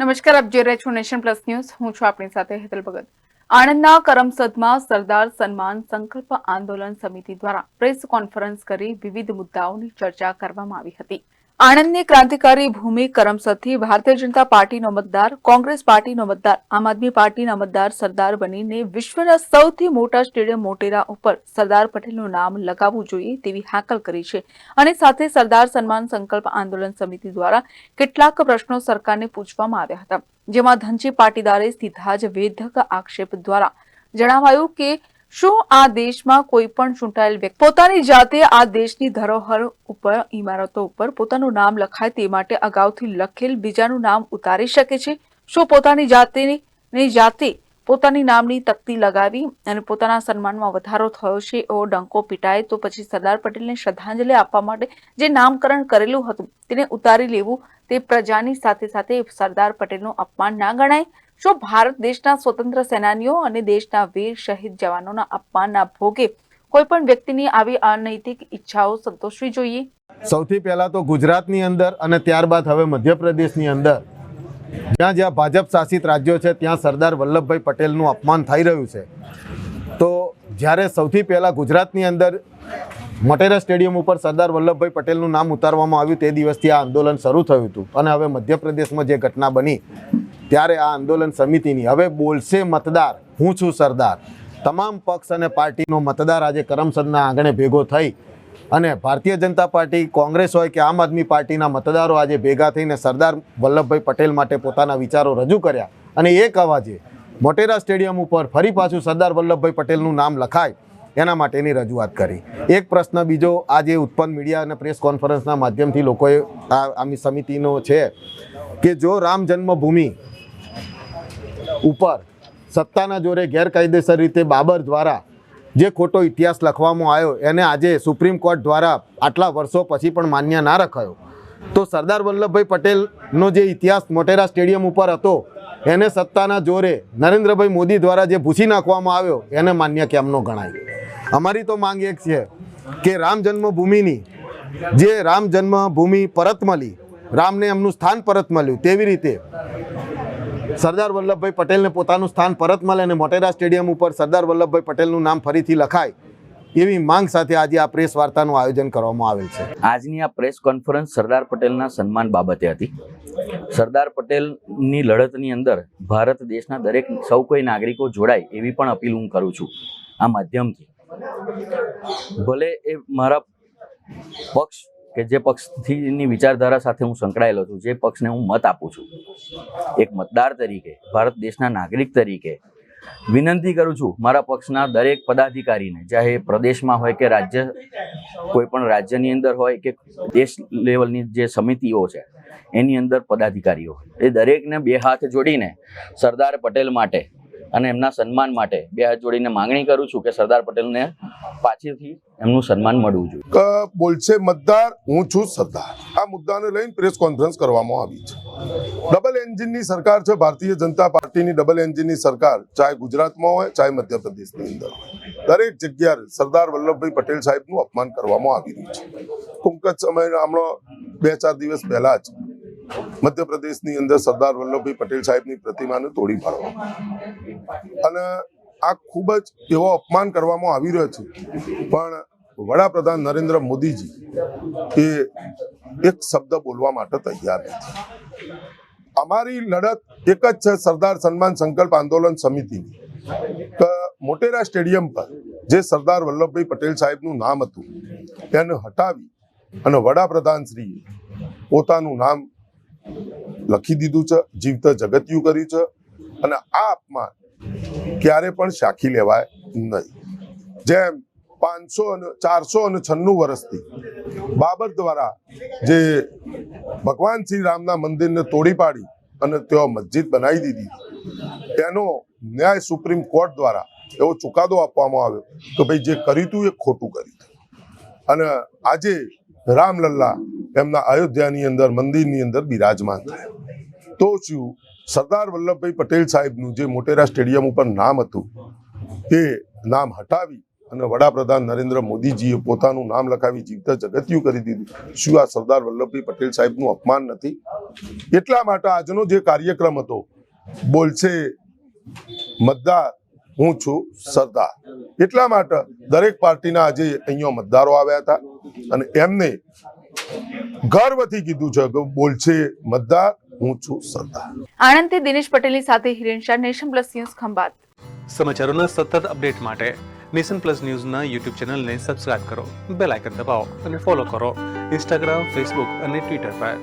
નમસ્કાર, આપ જોઈ રહ્યા છો નેશન પ્લસ ન્યૂઝ. હું છું આપણી સાથે હેતલ ભગત. આણંદના કરમસદમાં સરદાર સન્માન સંકલ્પ આંદોલન સમિતિ દ્વારા પ્રેસ કોન્ફરન્સ કરી વિવિધ મુદ્દાઓની ચર્ચા કરવામાં આવી હતી. આણંદની ક્રાંતિકારી ભૂમિ કરમસદથી ભારતીય જનતા પાર્ટીનો મતદાર, કોંગ્રેસ પાર્ટીનો મતદાર, આમ આદમી પાર્ટીના મતદાર સરદાર બનીને વિશ્વના સૌથી મોટા સ્ટેડિયમ મોટેરા ઉપર સરદાર પટેલનું નામ લગાવવું જોઈએ તેવી હાકલ કરી છે. અને સાથે સરદાર સન્માન સંકલ્પ આંદોલન સમિતિ દ્વારા કેટલાક પ્રશ્નો સરકારને પૂછવામાં આવ્યા હતા. જેમાં ધનજી પાટીદારે સીધા જ વેધક આક્ષેપ દ્વારા જણાવાયું કે શું આ દેશમાં કોઈ પણ ચૂંટાયેલ વ્યક્તિ પોતાની જાતે આ દેશની ધરોહર ઉપર, ઇમારતો ઉપર પોતાનું નામ લખાય તે માટે અગાઉથી લખેલ બીજાનું નામ ઉતારી શકે છે? શું પોતાની જાતેની જાતે પોતાની નામની તકતી લગાવી અને પોતાના સન્માનમાં વધારો થયો છે એવો ડંકો પીટાય તો પછી સરદાર પટેલને શ્રદ્ધાંજલિ આપવા માટે જે નામકરણ કરેલું હતું તેને ઉતારી લેવું તે પ્રજાની સાથે સાથે સરદાર પટેલનું અપમાન ના ગણાય. શું ભારત દેશના સ્વતંત્ર સેનાનીઓ અને દેશના વીર શહીદ જવાનોના અપમાનના ભોગે કોઈ પણ વ્યક્તિની આવી અનૈતિક ઈચ્છાઓ સંતોષવી જોઈએ. સૌથી પહેલાં તો ગુજરાતની અંદર અને ત્યારબાદ હવે મધ્યપ્રદેશની અંદર, જ્યાં જ્યાં ભાજપ શાસિત રાજ્યો છે, ત્યાં સરદાર વલ્લભભાઈ પટેલનું અપમાન થઈ રહ્યું છે. તો જ્યારે સૌથી પહેલાં ગુજરાતની અંદર મોટેરા સ્ટેડિયમ ઉપર સરદાર વલ્લભભાઈ પટેલનું નામ ઉતારવામાં આવ્યું, તે દિવસથી આ આંદોલન શરૂ થયું હતું. અને હવે મધ્યપ્રદેશમાં જે ઘટના બની ત્યારે આ આંદોલન સમિતિની હવે બોલશે મતદાર. હું છું સરદાર. તમામ પક્ષ અને પાર્ટીનો મતદાર આજે કરમસદના આંગણે ભેગો થઈ અને ભારતીય જનતા પાર્ટી, કોંગ્રેસ હોય કે આમ આદમી પાર્ટીના મતદારો આજે ભેગા થઈને સરદાર વલ્લભભાઈ પટેલ માટે પોતાના વિચારો રજૂ કર્યા. અને એક અવાજે, મોટેરા સ્ટેડિયમ ઉપર ફરી પાછું સરદાર વલ્લભભાઈ પટેલનું નામ લખાય, એના માટેની રજૂઆત કરી. એક પ્રશ્ન બીજો, આજે ઉત્પન્ન મીડિયા અને પ્રેસ કોન્ફરન્સના માધ્યમથી લોકોએ આ આમી સમિતિનો છે કે જો રામ જન્મભૂમિ ઉપર સત્તાના જોરે ગેરકાયદેસર રીતે બાબર દ્વારા જે ખોટો ઇતિહાસ લખવામાં આવ્યો, એને આજે સુપ્રીમ કોર્ટ દ્વારા આટલા વર્ષો પછી પણ માન્ય ના રખાયો. તો સરદાર વલ્લભભાઈ પટેલનો જે ઇતિહાસ મોટેરા સ્ટેડિયમ ઉપર હતો, એને સત્તાના જોરે નરેન્દ્રભાઈ મોદી દ્વારા જે ભૂસી નાખવામાં આવ્યો, એને માન્ય કેમનો ગણાય? અમારી તો માંગ એક છે કે રામ જન્મભૂમિની જે રામ જન્મભૂમિ પરત મળી, રામને એમનું સ્થાન પરત મળ્યું, તેવી રીતે સરદાર વલ્લભભાઈ પટેલને પોતાનું સ્થાન પરત મળે અને મોટેરા સ્ટેડિયમ ઉપર સરદાર વલ્લભભાઈ પટેલનું નામ ફરીથી લખાય, એવી માંગ સાથે આજે આ પ્રેસ વાર્તાનું આયોજન કરવામાં આવેલ છે. આજની આ પ્રેસ કોન્ફરન્સ સરદાર પટેલના સન્માન બાબતે હતી. સરદાર પટેલની લડતની અંદર ભારત દેશના દરેક સૌ કોઈ નાગરિકો જોડાય એવી પણ અપીલ હું કરું છું આ માધ્યમથી. ભલે એ મારા પક્ષ કે જે પક્ષથીની વિચારધારા સાથે હું સંકળાયેલો છું, જે પક્ષને હું મત આપું છું. એક મતદાર તરીકે, ભારત દેશના નાગરિક તરીકે વિનંતી કરું છું મારા પક્ષના દરેક પદાધિકારીને, ચાહે પ્રદેશમાં હોય કે રાજ્ય, કોઈ પણ રાજ્યની અંદર હોય કે દેશ લેવલની જે સમિતિઓ છે, એની અંદર પદાધિકારીઓ એ દરેકને બે હાથ જોડીને સરદાર પટેલ માટે અને એમના સન્માન માટે બે હાથ જોડીને માંગણી કરું છું કે સરદાર પટેલને પાછળથી એમનું સન્માન મળવું જોઈએ. બોલશે મતદાર, હું છું સરદાર. આ મુદ્દાને લઈને પ્રેસ કોન્ફરન્સ કરવામાં આવી છે. ડબલ એન્જિનની સરકાર છે, ભારતીય જનતા પાર્ટીની ડબલ એન્જિનની સરકાર, ચાહે ગુજરાતમાં હોય, ચાહે મધ્યપ્રદેશની અંદર દરેક જગ્યાએ સરદાર વલ્લભભાઈ પટેલ સાહેબનું અપમાન કરવામાં આવી રહ્યું છે. ટૂંક જ સમય હમણાં બે ચાર દિવસ પહેલા જ મધ્યપ્રદેશની અંદર સરદાર વલ્લભભાઈ પટેલ સાહેબની પ્રતિમાને તોડી પાડવામાં અને આ ખૂબ જ એવો અપમાન કરવામાં આવી રહ્યો છે. પણ વડાપ્રધાન નરેન્દ્ર મોદીજી એ એક શબ્દ બોલવા માટે તૈયાર નથી. અમારી લડત એક જ છે સરદાર સન્માન સંકલ્પ આંદોલન સમિતિની. મોટેરા સ્ટેડિયમ પર જે સરદાર વલ્લભભાઈ પટેલ સાહેબનું નામ હતું તેને હટાવી અને વડાપ્રધાન શ્રી પોતાનું નામ લખી દીધું છે, જીવત જગત્યું કર્યું છે, અને આ અપમાન ક્યારે પણ શાખી લેવાય નહીં. જેમ પાંચસો અને ચારસો અને છન્નું વર્ષથી બાબર દ્વારા જે ભગવાન શ્રી રામના મંદિરને તોડી પાડી અને ત્યાં મસ્જિદ બનાવી દીધી, તેનો ન્યાય સુપ્રીમ કોર્ટ દ્વારા એવો ચુકાદો આપવામાં આવ્યો કે ભાઈ જે કર્યું હતું એ ખોટું કર્યું અને આજે રામલલ્લા એમના અયોધ્યાની અંદર, મંદિરની અંદર બિરાજમાન થયા. તો શું સરદાર વલ્લભભાઈ પટેલ સાહેબનું જે મોટેરા સ્ટેડિયમ ઉપર નામ હતું, એ નામ હટાવી અને વડાપ્રધાન નરેન્દ્ર મોદીજીએ પોતાનું નામ લખાવી જીવતા જગત્યું કરી દીધું. શું આ સરદાર વલ્લભભાઈ પટેલ સાહેબનું અપમાન નથી? એટલા માટે આજનો જે કાર્યક્રમ હતો, બોલશે મતદાર, હું છું સરદાર. એટલા માટે દરેક પાર્ટીના આજે અહીંયા મતદારો આવ્યા હતા અને એમને ગર્વથી કીધું છે કે બોલશે મતદાર હું છું સરદાર. આણંદથી દિનેશ પટેલની સાથે Hiren Shah nation plus news Khambhat. સમાચારોના સતત અપડેટ માટે નેશન પ્લસ ન્યૂઝના યુટ્યુબ ચેનલને સબસ્ક્રાઇબ કરો બેલ આઇકન દબાવો અને ફોલો કરો ઇન્સ્ટાગ્રામ ફેસબુક અને ટ્વિટર પર.